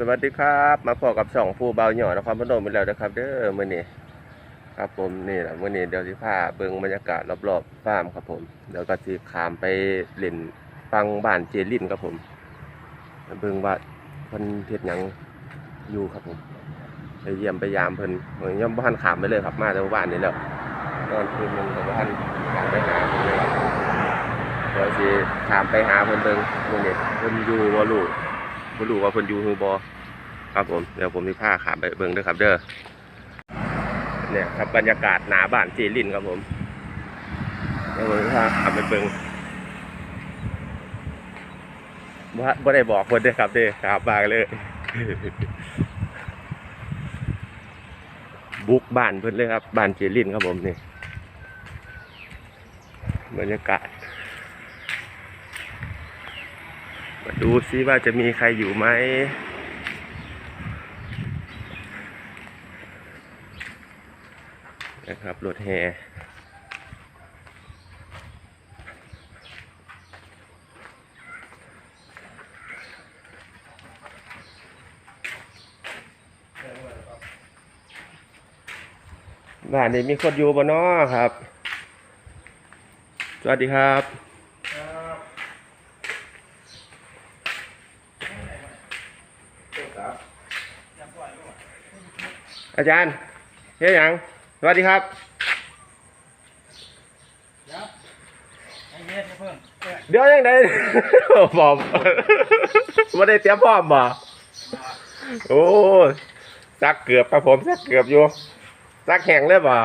สวัสดีครับ มาพบกับช่องผู้เบาหย่อนครพนมอีกแล้วนะครับ เด้อมื้อนี้ครับผมนี่แหละมื้อนี้เดี๋ยวสิพาเบิ่งบรรยากาศรอบๆฟาร์มครับผมเดี๋ยวก็สิขามไปเล่นฟังบ้านเจลินครับผมเบิ่งว่าเพิ่นเฮ็ดหยังอยู่ครับผม ไปเยี่ยมไปยามเพิ่นเพิ่นยังบ่ทันขามไปเลยครับมาแต่ว่าบ้านนี่แล้วนอนคืนนึงก็บ่ทันขามไปหาเพิ่นเลยครับเดี๋ยวสิขามไปหาเพิ่นเบิ่งมื้อนี้เพิ่นอยู่บ่รู้ บ่รู้ว่าเพิ่นอยู่ฮือบอครับผมเดี๋ยวผมสิพาขาไปเบิ่งเด้อครับ เด้อเนี่ยครับบรรยากาศหนาบ้านเจลินครับผมเดี๋ยวผมสิพาขามไปเบิ่งบ่าบ่ได้บอกเพิ่นเด้อครับเด้อครับบางเลย บุกบ้านเพิ่นเลยครับบ้านเจลินครับผมนี่บรรยากาศ มาดูซิว่าจะมีใครอยู่ไหมนะครับรถแห่บ้านนี้มีคนอยู่บ่น้อครับ สวัสดีครับ อาจารย์เฮ้ยหยังสวัสดีครับไอ้เฮ็ดเพิ่มเออเดี๋ยวยังไงบอกว่าได้เตรียมพร้อมบ่โอ้ซักเกือบครับผมซักเกือบอยู่ซักแข็งเลยบ่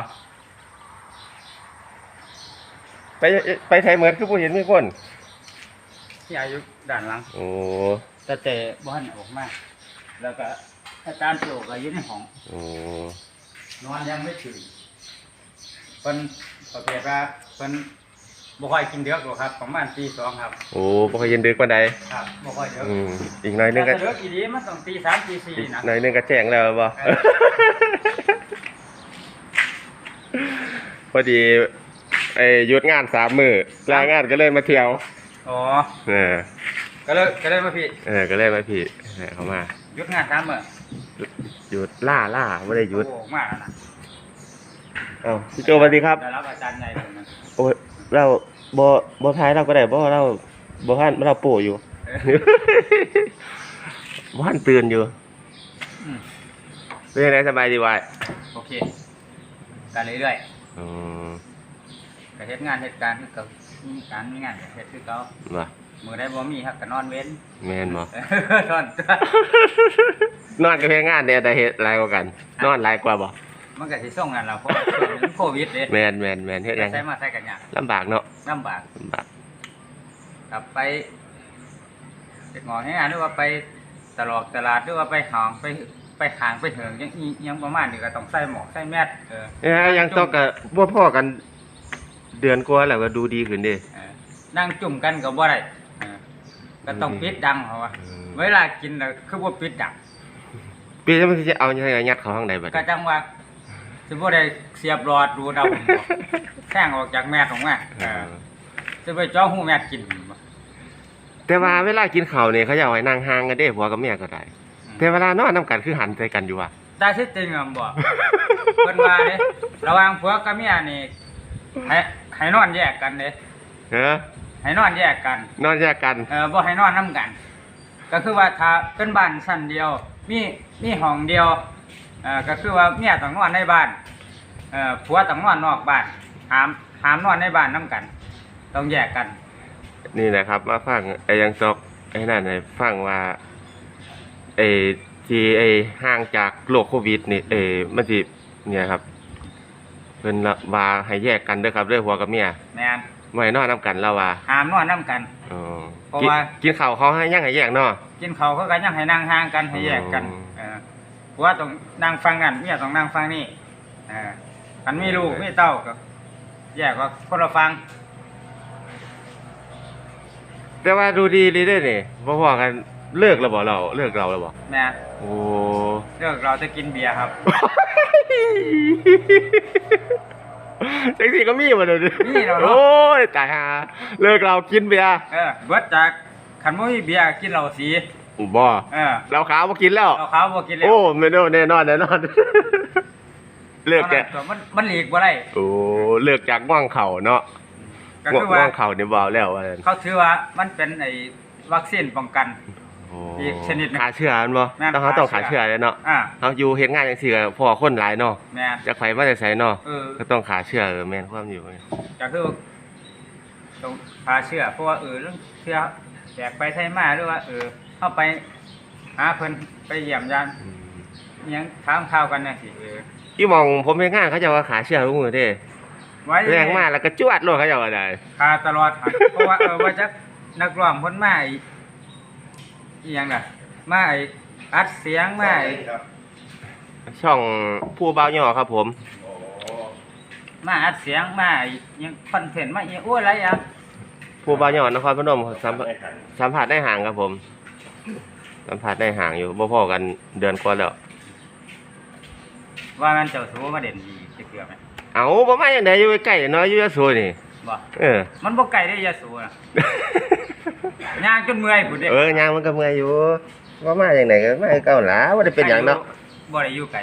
ไปไปไทยเหมือนคือผู้เห็นมีคนที่อายุด้านหลังโอ้แต่แต่บ้านออกมาแล้วก็ อาจารย์โปรก็อยู่ในห้อง โอ้นอนยังไม่ถึงเพิ่นประเภทว่าเพิ่นบ่ค่อยกินเดือกหรอกครับ ประมาณตีสองครับโอ้บ่เคยเย็นดึกปานใดครับบ่ค่อยเดือกอืมอีกหน่อยนึงก็แต่เดือกอีดีมันต้องตีสามตีสี่อีกนะ หน่อยนึงก็แจ้งแล้วบ่ เออ พอดีไอ้หยุดงานสามมือลางานก็เลยมาเที่ยวอ๋อ เออก็เลยก็เลยมาพี่ เออก็เลยมาพี่เออเขามา หยุดงานสามมื้อหยุดล่าล่าไม่ได้หยุดโอ้มากแล้วนะเอ้าพี่โจสวัสดีครับ ได้รับอาจารย์ใหญ่ตรงนั้นโอ้ยเราบ่บ่ท้ายเราก็ได้บ่เราบ่ทันเราโปอยู่ เออบ่ทันตื่นอยู่อืม เป็นยังไงสบายดีวายโอเคกันเรื่อยๆอืมก็เฮ็ดงานเฮ็ดการคือเก่ามีการมีงานก็เฮ็ดคือเก่าว่า มื้อใดบ่มีครับก็นอนเว้น แม่นบ่เออนอนนอนกับเฮ็ดงานเนี่ยแต่เฮ็ดหลายกว่ากัน นอนหลายกว่าบ่ มันก็สิส่งกันแล้วเพราะว่าช่วงนี้มันโควิดเด้แม่นแม่นแม่นเฮ็ดหยังใช้มาใช้กันยากลำบากเนาะลำบากลำบากกลับไปเด็กหมอให้งานหรือว่าไปตลาดตลาดหรือว่าไปห้างไปไปห้างไปเถิงยังอียังประมาณนี้ก็ต้องใส่หมวกใส่แมสเออเอ้ยยังต้องก็บ่พอกัน เดือนกว่าแล้วก็ดูดีขึ้นเด้ เออนั่งจุ่มกันก็บ่ได้เออ ก็ต้องปิดดังเพราะว่าอืมเวลากินน่ะคือบ่ปิดดังปีนี้มันสิเอายังไงยัดเข้าข้างในบัดก็นี้จังว่าสิบ่ได้เสียบหลอดดูดาวผมบอกแท่งออกจากแม่ของแม่เออสิไปเจ้าหูแม่กินบ่แต่ว่าเวลากินข้าวนี่เขาจะเอาไว้นั่งห่างกันเด้ผัวกับเมียก็ได้ แต่เวลานอนนํกันคือหันใส่กันอยู่ว่ะแต่ที่จริงอะบ่ เพิ่นว่าเด้ระหว่างผัวกับเมียนี่ให้ให้นอนแยกกันเด้ เออ ให้นอนแยกกัน นอนแยกกันเออบ่ให้นอนนํกัน ก็คือว่าถ้าเป็นบ้านชั้นเดียว มีมีห้องเดียวเอ่อก็คือว่าเมียต้องนอนในบ้านเอ่อผัวต้องนอนนอกบ้านห้ามห้ามนอนในบ้านนํกัน ต้องแยกกัน นี่นะครับมาฟังไอ้ยังตกไอ้นั่นไอ้ฟังว่าไอ้ที่ไอ้ห่างจากโรคโควิดนี่เออมันสิเนี่ยครับเพิ่นละว่าให้แยกกันเด้อครับเด้อผัวกับเมียแม่น บ่ให้นอนนํกันแล้วว่าห้ามนอนนํกัน อ๋อเพราะกินว่า กินข้าวเขาให้ยังให้แยกเนาะ กินเขาวเขาก็ยังให้นั่งห่างกันให้แยกกันอ๋อเออผัวต้องนั่งฟังนั่นเมียต้องนั่งฟังนี่เออกันมีลูกมีเต้าก็แยกว่าคนละฟังแต่ว่าดูดีเลยเด้อนี่บ่พอกันเลิกแล้วบ่เราเลิกเราแล้วบ่แม่โอ้ เลือกเราจะกินเบียร์ครับ จังซี่ก็มีบ่เดี๋ยวนี้มีแล้วเนอะ โอ้ยตายห่าเลิกเรากินเบียร์เออเบิดจากขันบ่มีเบียร์กินเหล้าสีบ่เออเราขาวบ่กินแล้ว เราขาวบ่กินแล้วโอ้ไม่โดนแน่นอนแน่นอน เลือกแต่ตัวมันมันหลีกบ่ได้โอ้เลือกจากว่างเข่าเนาะก็คือว่าว่างเข่านี่บ่แล้วว่าซั่นเขาถือว่ามันเป็นไอ้วัคซีนป้องกันโอ้อีกชนิดหนึ่ง ขาเชื่อมันบ่แม่นต้องเขาต้องขาขาเชื่เชื่อ อเลยเนาะอ่าเขาอยู่เฮ็ดงานจังซี่ก็พอคนหลายเนาะแม่นจากไผมาแต่ไสเนาะเออ ก็ต้องขาเชื่อเออแม่นความอยู่ก็คือต้องพาเชื่อเพราะว่าเออเรื่องเชื่อแจกไปไทยมาหรือว่า เออ เข้าไปหาเพิ่นไปเยี่ยมยามอืมอิหยังถามข่าวกันจังซี่เออที่มองผมเฮ็ดงานเขาจะว่าขาเชื่อทุกมื้อเด้ไว้แรงมากแล้วก็จวดโลดเขาจะว่าได้คาตลอดหันเพราะว่าเออว่าจักนักร้องเพิ่นมาอี อีหยังล่ะ มาไอ้อัดเสียงมาไอ้ช่องผู้บ่าวย่อครับผมมาอัดเสียงมาไอ้อิหยังคอนเทนต์มาอีโอ้ยอะไรอะผู้บ่าวย่อนครพนมสัมภสัมผัสได้ห่างครับผม สัมผัสได้ห่างอยู่บ่พอกันเดือนกว่าแล้ว ว่ามันเจ้าสัวมาเด่นดีจะเกือบไหมเอาบ่มาจังไดอยู่ใกล้ๆเนาะอยู่ยะโสนี่ บ่เออ มันบ่ไกลได้ยะโสน่ะ ย่างจนเมื่อยพุ่นเด้เออยางมันก็เมื่อยอยู่บ่มาจังไดก็มาคือเก่าหล่ะบ่ได้เป็นหยังเนาะบ่ได้อยู่ไกล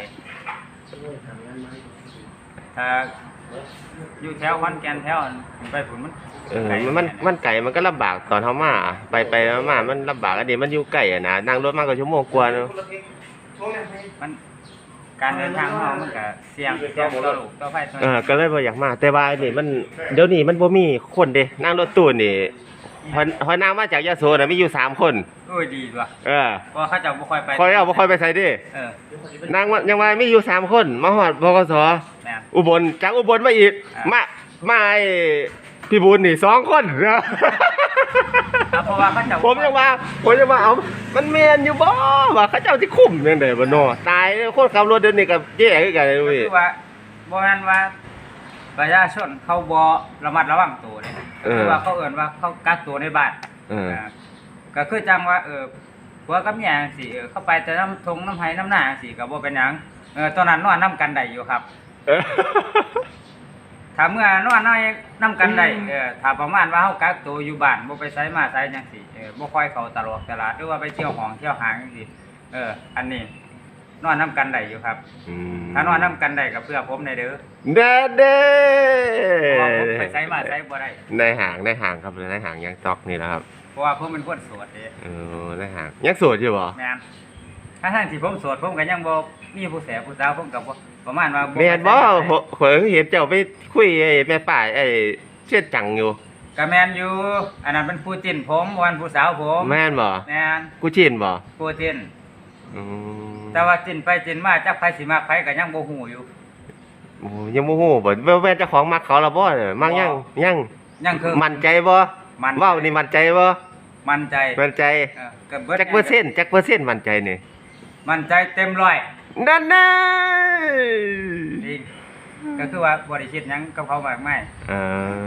ถ้าอยู่แถวขอนแก่นแถวอันไปพุ่นมันเออมันมันมันไกลมันก็ลำบากตอนเฮามาไปไปมาๆมันลำบากอันนี้มันอยู่ใกล้อะนะนั่งรถมาก็ชั่วโมงกว่าเนาะมันการเดินทางของเรามันก็เสี่ยงเสี่ยงต่อลูกต่อไฟต่อเออก็เลยบ่อยากมา แต่ว่าอันนี้มันเดี๋ยวนี้มันบ่มีคนเด้นั่งรถตู้นี่ พอพอนั่งมาจากยะโสน่ะมีอยู่สามคน โอ้ยดีว่ะเออเพราะเขาเจะบ่ค่อยไปคอยเอาบ่ค่อยไปใส่เดิเออนั่งว่ายังว่ามีอยู่สามคน มาฮอดบกสแม่น อุบลจากอุบลมาอีก อะมามาไอ้พี่บุญนี่สองคนนะ ครับเพราะว่าเขาเจะผมยังว่าผมยังว่าเอา มันแม่นอยู่บ่ว่าเขาเจ้าสิคุ้มจังได๋บ่เนาะตายเลยคนขับรถเดี๋ยวนี้ก็แย่คือกันเลยก็เว้ยคือว่าบ่แม่นว่าประชาชนเขาบ่ระมัดระวังตัวเนี่ ยก็คือว่าเขาเอิ้นว่าเขากักตัวในบ้านเอออ่าก็คือจังว่าเออผัวกับเมียจังซี่เออเข้าไปแต่น้ำทงน้ำไห้น้ำหน้าจังซี่ก็บ่เป็นหยังเออตอนนั้นนอนนํกันได้อยู่ครับเออ ถ้าเมื่อนอนน้อยนํกันได้เออถ้าประมาณว่าเฮากักตัวอยู่บ้านบ่ไปไสมาไสจังซี่เออบ่ค่อยเข้าตลาดตลาดหรือว่าไปเที่ยวห้องเที่ยวห้างจังซี่เอออันนี้ นอนนํกันได้อยู่ครับ อืมถ้านอนนํกันได้ก็เพื่อผมในเด้อเด้อเด้เพราะว่าผมไปไสมาไสบ่ได้ ในห่างในห่างครับในห่างยังตอกนี่แหละครับเพราะว่าผมเป็นคนโสดเด้เออในห่างยังโสดอยู่บ่แม่นถ้าทั้งที่ผมโสดผมก็ยังบ่มีผู้แสผู้สาวผมก็บ่ประมาณว่าแม่นบ่ไปไสมาไสข่อยเห็นเจ้าไปคุยไอ้แม่ป้าไอ้เช็ดจังอยู่ ก็แมนอยู่ อันนั้นเป็นผู้จิ้นผมวันผู้สาวผมแม่นบ่แมนกูชินบ่ผู้จิ้นอืม แต่ว่าจิ้นไปจิ้นมาจักไผสิมักไผก็ยังบ่ฮู้อยู่ โอ้ยังบ่ฮู้บ่แม่นเจ้าของมักเขาและบ่เนี่ยมักยังยังยังคือมั่นใจบ่มั่นใจเว้านี่มั่นใจบ่มั่นใจมั่นใจเออก็เบิดจักเปอร์เซ็นต์จักเปอร์เซ็นต์มั่นใจนี่มั่นใจเต็มร้อยนั่นน่ะดีก็คือว่าบ่ได้คิดหยังกับเขามากมายเอ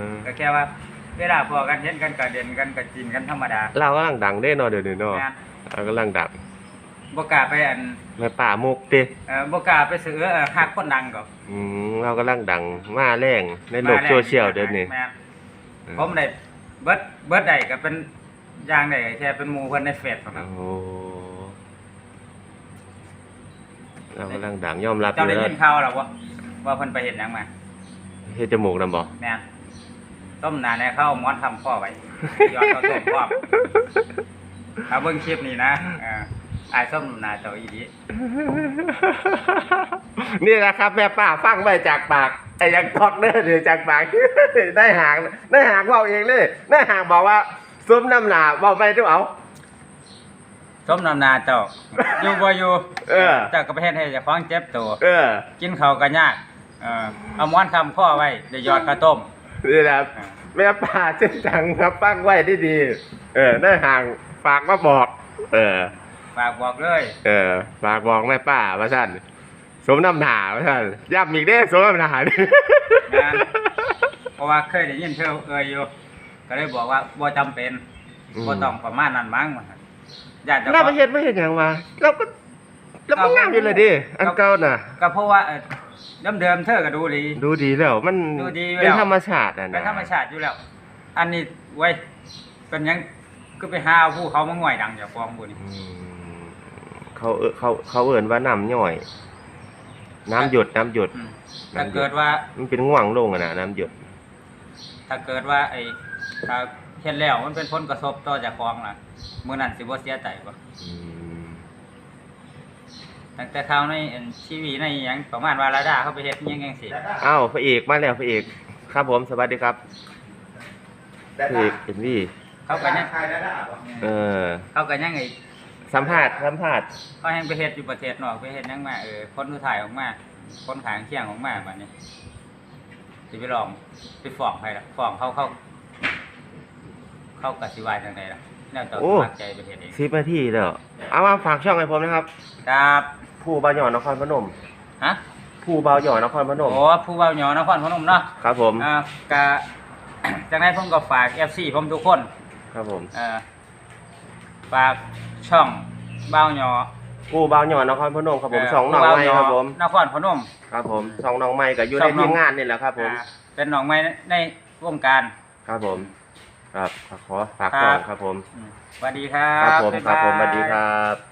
อก็แค่ว่าเวลาพอกันเห็นกันก็เด่นกันก็จิ้นกันธรรมดาเรากำลังดังเด้เนาะเดี๋ยวนี้เนาะแม่นเรากำลังดัง บ่กล้าไปอันแม่ป้ามุกติเอ่อบ่กล้าไปซื้อเอ่อฮักคนดังก็อืมเรากำลังดังมาแรงในโลกมาแรงโซเชียลเดี๋ยวนี้แม่นผมได้เบิดเบิดได้ก็เป็นอย่างได้แค่เป็นหมู่เพิ่นในเฟซครับโอ้เรากำลังดังยอมรับอเจ้ายู่ได้แล้วยินข่าวแล้วบ่ว่าเพิ่นไปเฮ็ดหยังมาเฮ็ดจมูกนำบ่ แม่นต้มหนาในข้าวหมอนทำพ่อไว้ยอดข้าวต้มพร้อมถ้าเบิ่งคลิปนี้นะเอ่อ อายส้มหนาเจ้าอีดีนี่แหละครับ แม่ป้าฟังไว้จากปากไอ้ยังทอกเด้อเดี๋ยวจากปาก ได้หางได้หางเว้าเองเลยได้หางบอกว่าซุ้มน้ำหนาเว้าไปดูเอาส้มน้ำหนาเจ้าอยู่บ่อยู่เออเจ้าก็ไปเฮ็ดให้เจ้าของเจ็บตัวเออกินข้าวก็ยากเออเอาหมอนคำพ่อไว้ได้ยอดข้าวต้ม นี่แหละแม่ป้าเช่นจังครับฟังไว้ดีดีๆเออได้หางฝากมาบอก เออ ฝากบอกเลยเออฝากบอกแม่ป้าว่าสั่นสมน้ำหนาว่าสั่นย้ำอีกเด้สมน้ำหนาดิแม่นเพราะว่าเคยได้ยินเธอเอ่ยอยู่ ก็เลยบอกว่าบ่จำเป็นอืม บ่ต้องประมาณนั้นมั้งว่าซั่นญาติเจ้าเราขไปองเห็นไม่เห็นอย่างมาเราก็เราก็งามอยู่เลยดิอันเก่าน่ะ ก็เพราะว่าเอ่อเดิมๆเธอก็ดูดี ดูดีแล้วมันดูดีอยู่เป็นแล้วธรรมชาติอะเป็นนะธรรมชาติอยู่แล้ว อันนี้ไว้ยเป็นหยังก็ไปหาเอาผู้เขามาง่อยดังจากฟองบุนี่อืม เขาเออเขาเขาเอิ่นว่าน้ำย่อย น้ำหยดน้ำหยด อืมถ้าเกิดว่า มันเป็นง่วงลงอะนะน้ำหยด ถ้าเกิดว่าไอ้ถ้าเฮ็ดแล้วมันเป็นผลกระทบต่อเจากฟองล่ะมื้อนั้นสิบ่เสียใจบ่อืมตั้งแต่ข่าวในอันทีวีในหยังประมาณว่าลาดาเขาไปเฮ็ดอิหยังจังซี่อ้าวพระเอกมาแล้วพระเอกครับผมสวัสดีครับพระเอกเอ็นวีเขาก็ยังเออ เขาก็ยังไอ้ สัมภาษณ์สัมภาษณ์เขาแฮงไปเฮ็ดอยู่ประเทศนอกไปเฮ็ดหยังมาเออคนสุดท้ายออกมาคนขางเคียงออกมาบัดนี้สิไปลองไปฟ้องใครล่ะฟ้องเขาเขาเขาก็สิว่าจังไดล่ะแนวต่อสมัครใจไปเฮ็ดเองสิบนาทีแล้วเอามาฝากช่องให้ผมนะครับ ครับผู้บาวหย่อนนครพนมฮะผู้บาวหย่อนนครพนมโอ้ผู้เว้าหยอนครพนมเนาะครับผมอ่าก็จังไดผมก็ฝาก FC ผมทุกคน ครับผมเอ่อ ฝากช่องเบ้าหยอผู้บาวหย่อนนครพนมครับผมเสองน้องเบ้าไม้หยครับผม นครพนม ครับผมสองน้องไม้กับอยู่สในองน้องทีมงานนี่แหละครับผม อ่าเป็นหนองไม้ในวงการ ครับผม ครับขอฝากช่องครับผม อืมสวัสดีครัครับบผมบ๊ายครับผมสบายวัสดีครับ